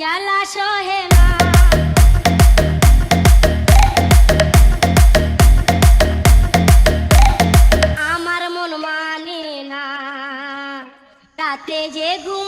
জ্বালা সহে আমার মন মানে না তাতে যে ঘুম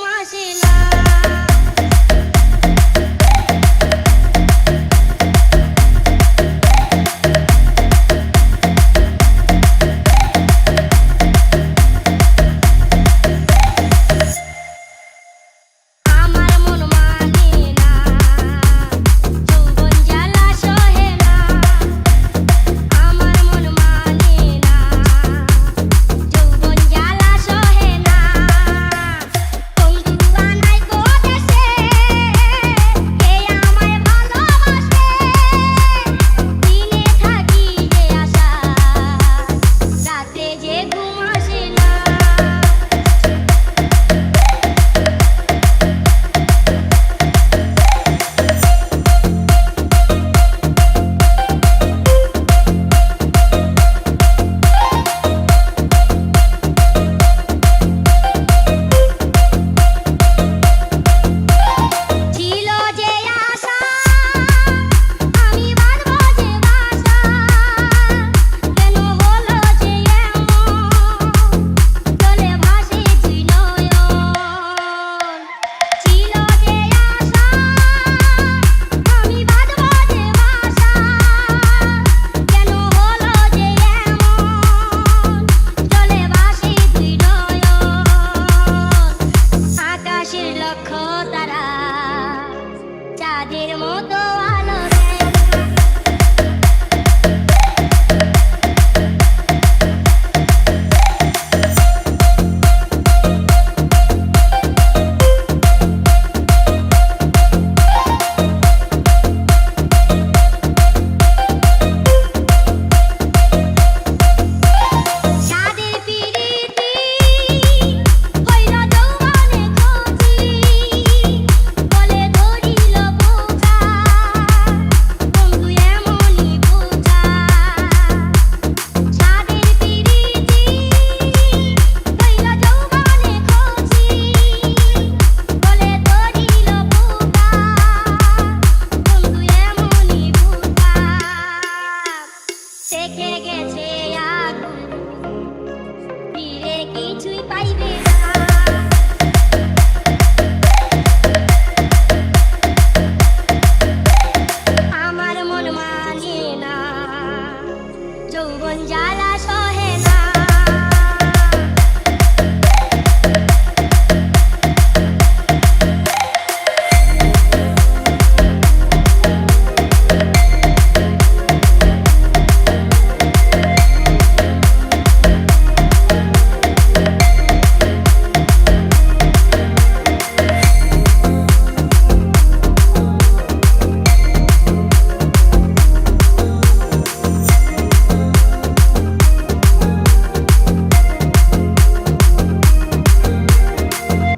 এই কিছুই পাইবে